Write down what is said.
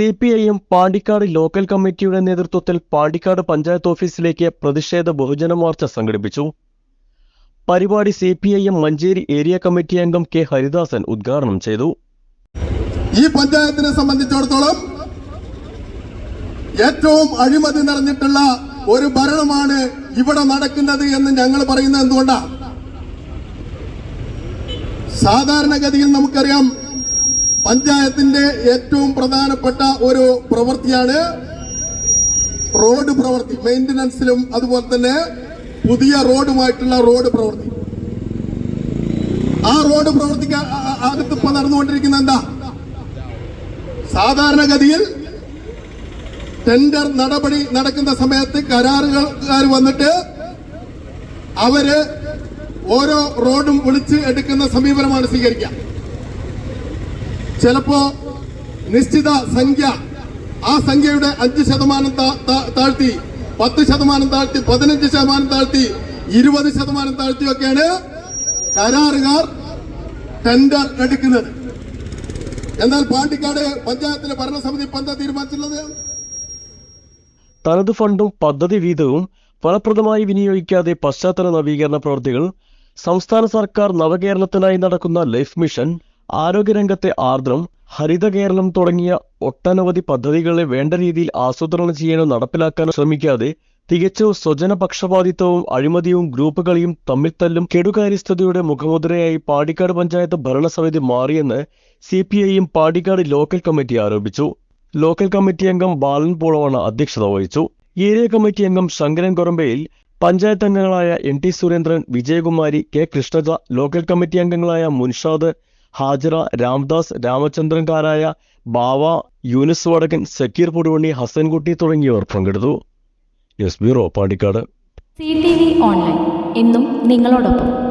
C P ഐയും Pandikkad local കമ്മിറ്റിയുടെ നേതൃത്വത്തിൽ പാണ്ടിക്കാട് പഞ്ചായത്ത് ഓഫീസിലേക്ക് പ്രതിഷേധ ബഹുജന മാർച്ച് സംഘടിപ്പിച്ചു. പരിപാടി C P I M Manjeri area committee അംഗം കെ ഹരിദാസൻ ഉദ്ഘാടനം ചെയ്തു. ഈ പഞ്ചായത്തിനെ സംബന്ധിച്ചിടത്തോളം ഏറ്റവും അഴിമതി നിറഞ്ഞിട്ടുള്ള ഒരു ഭരണമാണ് ഇവിടെ നടക്കുന്നത് എന്ന് ഞങ്ങൾ പറയുന്നത് എന്തുകൊണ്ടാണ് സാധാരണഗതിയിൽ നമുക്കറിയാം പഞ്ചായത്തിന്റെ ഏറ്റവും പ്രധാനപ്പെട്ട ഒരു പ്രവൃത്തിയാണ് റോഡ് പ്രവൃത്തി. മെയിന്റനൻസിലും അതുപോലെ തന്നെ പുതിയ റോഡുമായിട്ടുള്ള റോഡ് പ്രവൃത്തി. ആ റോഡ് പ്രവൃത്തിക്ക് അകത്ത് ഇപ്പൊ നടന്നുകൊണ്ടിരിക്കുന്ന എന്താ? സാധാരണഗതിയിൽ ടെൻഡർ നടപടി നടക്കുന്ന സമയത്ത് കരാറുകാർ വന്നിട്ട് അവർ ഓരോ റോഡും വിളിച്ച് എടുക്കുന്ന സമീപനമാണ് സ്വീകരിക്കുക. ചിലപ്പോ നിശ്ചിത സംഖ്യ ആ സംഖ്യയുടെ അഞ്ച് ശതമാനം താഴ്ത്തി പത്ത് ശതമാനം താഴ്ത്തി പതിനഞ്ച് ശതമാനം താഴ്ത്തി ഇരുപത് ശതമാനം താഴ്ത്തിയൊക്കെയാണ് കരാറുകാർ ടെൻഡർ എടുക്കുന്നത്. എന്നാൽ പാണ്ടിക്കാട് പഞ്ചായത്തിലെ ഭരണസമിതി ഇപ്പം എന്താ തീരുമാനിച്ചിട്ടുള്ളത്? തനത് ഫണ്ടും പദ്ധതി വീതവും ഫലപ്രദമായി വിനിയോഗിക്കാതെ പശ്ചാത്തല നവീകരണ പ്രവൃത്തികൾ സംസ്ഥാന സർക്കാർ നവകേരളത്തിനായി നടക്കുന്ന ലൈഫ് മിഷൻ ആരോഗ്യരംഗത്തെ ആർദ്രം ഹരിത കേരളം തുടങ്ങിയ ഒട്ടനവധി പദ്ധതികളെ വേണ്ട രീതിയിൽ ആസൂത്രണം ചെയ്യാനോ നടപ്പിലാക്കാനോ ശ്രമിക്കാതെ തികച്ചും സ്വജനപക്ഷപാതിത്വവും അഴിമതിയും ഗ്രൂപ്പ് കളിയും തമ്മിൽ തല്ലും കെടുകാര്യസ്ഥതയുടെ മുഖമുദ്രയായി പാടിക്കാട് പഞ്ചായത്ത് ഭരണസമിതി മാറിയെന്ന് സി പി ഐയും പാടിക്കാട് ലോക്കൽ കമ്മിറ്റി ആരോപിച്ചു. ലോക്കൽ കമ്മിറ്റി അംഗം ബാലൻ പോളവാണ് അധ്യക്ഷത വഹിച്ചു. ഏരിയ കമ്മിറ്റി അംഗം ശങ്കരൻ കൊറമ്പയിൽ പഞ്ചായത്ത് അംഗങ്ങളായ N T Surendran Vijayakumari K Krishnaja local committee അംഗങ്ങളായ മുൻഷാദ് ഹാജറ രാംദാസ് രാമചന്ദ്രൻകാരായ ബാവ യൂനിസ് വടകൻ സക്കീർ പൊടുവണ്ണി ഹസൻകുട്ടി തുടങ്ങിയവർ പങ്കെടുത്തു. S bureau Pandikkad. C T V online. എന്നും നിങ്ങളോടൊപ്പം.